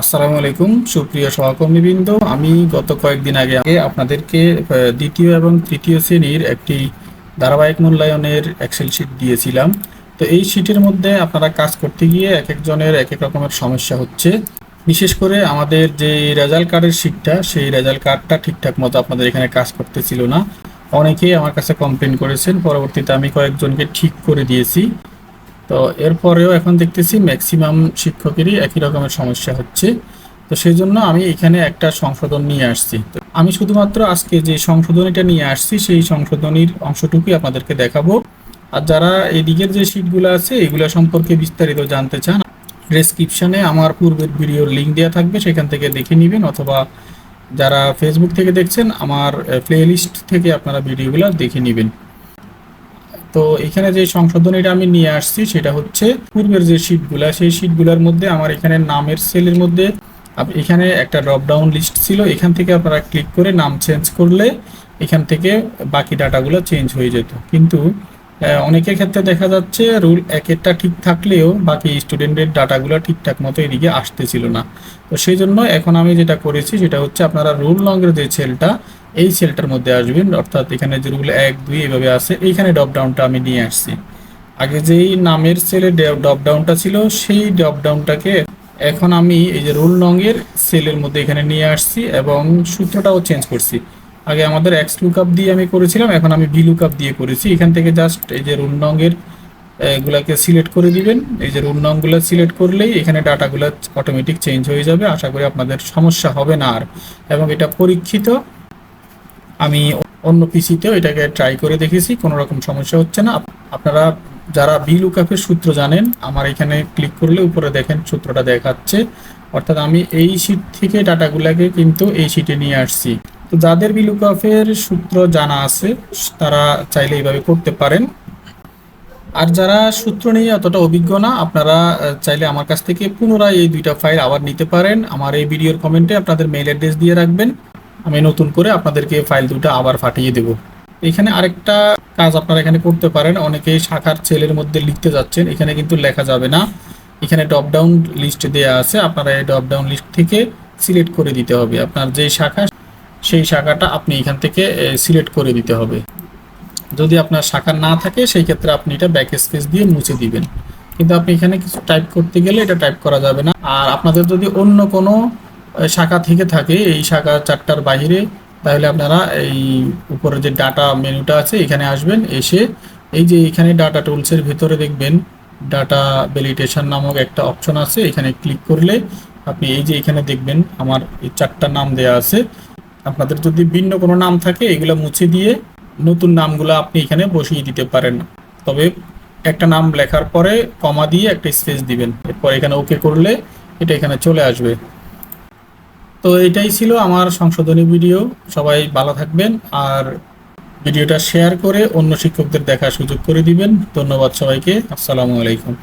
আসসালামু আলাইকুম, সুপ্রিয় সহকর্মীবৃন্দ। আমি গত কয়েকদিন আগে আপনাদেরকে দ্বিতীয় এবং তৃতীয় শ্রেণির একটি ধারাবাহিক মূল্যায়নের এক্সেল শিট দিয়েছিলাম। তো এই শিটের মধ্যে আপনারা কাজ করতে গিয়ে এক একজনের এক এক রকমের সমস্যা হচ্ছে। বিশেষ করে আমাদের যে রেজাল্ট কার্ডের শিটটা সেই রেজাল্ট কার্ডটা ঠিকঠাক মতো আপনাদের এখানে কাজ করতেছিল না। অনেকেই আমার কাছে কমপ্লেন করেছেন, পরবর্তীতে আমি কয়েকজনকে ঠিক করে দিয়েছি। তো এরপরেও এখন দেখতেছি ম্যাক্সিমাম শিক্ষকেরই একই রকমের সমস্যা হচ্ছে। তো সেই জন্য আমি এখানে একটা সংশোধন নিয়ে আসছি। তো আমি শুধুমাত্র আজকে যে সংশোধনীটা নিয়ে আসছি, সেই সংশোধনীর অংশটুকুই আপনাদেরকে দেখাবো। আর যারা এদিকের যে শিটগুলো আছে, এগুলো সম্পর্কে বিস্তারিত জানতে চান ডেসক্রিপশনে আমার পূর্বের ভিডিওর লিঙ্ক দেওয়া থাকবে, সেখান থেকে দেখে নেবেন। অথবা যারা ফেসবুক থেকে দেখছেন, আমার প্লেলিস্ট থেকে আপনারা ভিডিওগুলো দেখে নেবেন। তো এখানে যে সংশোধনীটা আমি নিয়ে আসছি, সেটা হচ্ছে পূর্বের যে শিটগুলা সেই শিটগুলোর মধ্যে আমার এখানে নামের সেলের মধ্যে এখানে একটা ড্রপ ডাউন লিস্ট ছিল। এখান থেকে আপনারা ক্লিক করে নাম চেঞ্জ করলে এখান থেকে বাকি ডাটাগুলো চেঞ্জ হয়ে যেত। কিন্তু অনেকের ক্ষেত্রে দেখা যাচ্ছে রুল একেরটা ঠিক থাকলেও বাকি স্টুডেন্টের ডাটাগুলো ঠিকঠাক মতো এদিকে আসতেছিল না। তো সেই জন্য এখন আমি যেটা করেছি, সেটা হচ্ছে আপনারা রুল লংয়ের যে সেলটা এই সেলটার মধ্যে আসবেন, অর্থাৎ এখানে যে রুল এক, দুই এভাবে আছে, এইখানে ড্রপ ডাউনটা আমি নিয়ে আসছি। আগে যেই নামের সেলে ড্রপ ডাউনটা ছিল, সেই ড্রপ ডাউনটাকে এখন আমি এই যে রুল লংয়ের সেলের মধ্যে এখানে নিয়ে আসছি এবং সূত্রটাও চেঞ্জ করছি। আগে আমাদের এক্স লুকআপ দিয়ে আমি করেছিলাম, এখন আমি ভি লুকআপ দিয়ে করেছি। এখান থেকে জাস্ট এই যে রুল লংয়ের এগুলাকে সিলেক্ট করে দিবেন। এই যে রুল নংগুলো সিলেক্ট করলেই এখানে ডাটাগুলো অটোমেটিক চেঞ্জ হয়ে যাবে। আশা করি আপনাদের সমস্যা হবে না আর। এবং এটা পরীক্ষিত আমি অন্য পিসিতেও এটাকে ট্রাই করে দেখেছি, কোনো রকম সমস্যা হচ্ছে না। আপনারা যারা বি লুকআপের সূত্র জানেন, আমার এখানে ক্লিক করলে উপরে দেখেন সূত্রটা দেখাচ্ছে। অর্থাৎ আমি এই শিট থেকে ডাটাগুলোকে কিন্তু এই শিটে নিয়ে আসছি। তো যাদের বি লুকআপের সূত্র জানা আছে, তারা চাইলে এইভাবে করতে পারেন। আর যারা সূত্র নিয়ে অতটা অভিজ্ঞ না, আপনারা চাইলে আমার কাছ থেকে পুনরায় এই দুইটা ফাইল আবার নিতে পারেন। আমার এই ভিডিওর কমেন্টে আপনাদের মেইল অ্যাড্রেস দিয়ে রাখবেন। আমি নতুন করে আপনাদেরকে ফাইল দুটো আবার ফাটিয়ে দেব। এখানে আরেকটা কাজ আপনারা এখানে করতে পারেন। অনেকে শাখার ছেলের মধ্যে লিখতে যাচ্ছেন। এখানে কিন্তু লেখা যাবে না। এখানে ড্রপ ডাউন লিস্ট দেওয়া আছে। আপনারা এই ড্রপ ডাউন লিস্ট থেকে সিলেক্ট করে দিতে হবে। আপনার যে শাখা, সেই শাখাটা আপনি এখান থেকে সিলেক্ট করে দিতে হবে। যদি আপনার শাখা না থাকে, সেই ক্ষেত্রে আপনি এটা ব্যাক স্পেস দিয়ে মুছে দিবেন। কিন্তু আপনি এখানে কিছু টাইপ করতে গেলে এটা টাইপ করা যাবে না। আর আপনাদের যদি অন্য কোনো শাখা থেকে থাকে, এই শাখা চারটার বাইরে। তাহলে আপনারা এই উপরে যে ডাটা মেনুটা আছে, এখানে আসবেন, এসে এই যে এখানে ডাটা টুলসের ভিতরে দেখবেন, ডাটা ভ্যালিডেশন নামক একটা অপশন আছে, এখানে ক্লিক করলে আপনি এই যে এখানে দেখবেন, আমার এই চারটা নাম দেয়া আছে। আপনাদের যদি ভিন্ন কোনো নাম থাকে, এগুলো মুছে দিয়ে নতুন নামগুলো আপনি এখানে বসিয়ে দিতে পারেন। তবে একটা নাম লেখার পরে, কমা দিয়ে একটা স্পেস দিবেন। এরপর এখানে ওকে করলে এটা এখানে চলে আসবে। তো এটাই ছিল আমার সংশোধনী ভিডিও। সবাই ভালো থাকবেন আর ভিডিওটা শেয়ার করে অন্য শিক্ষকদের দেখার সুযোগ করে দিবেন। ধন্যবাদ সবাইকে। আসসালামু আলাইকুম।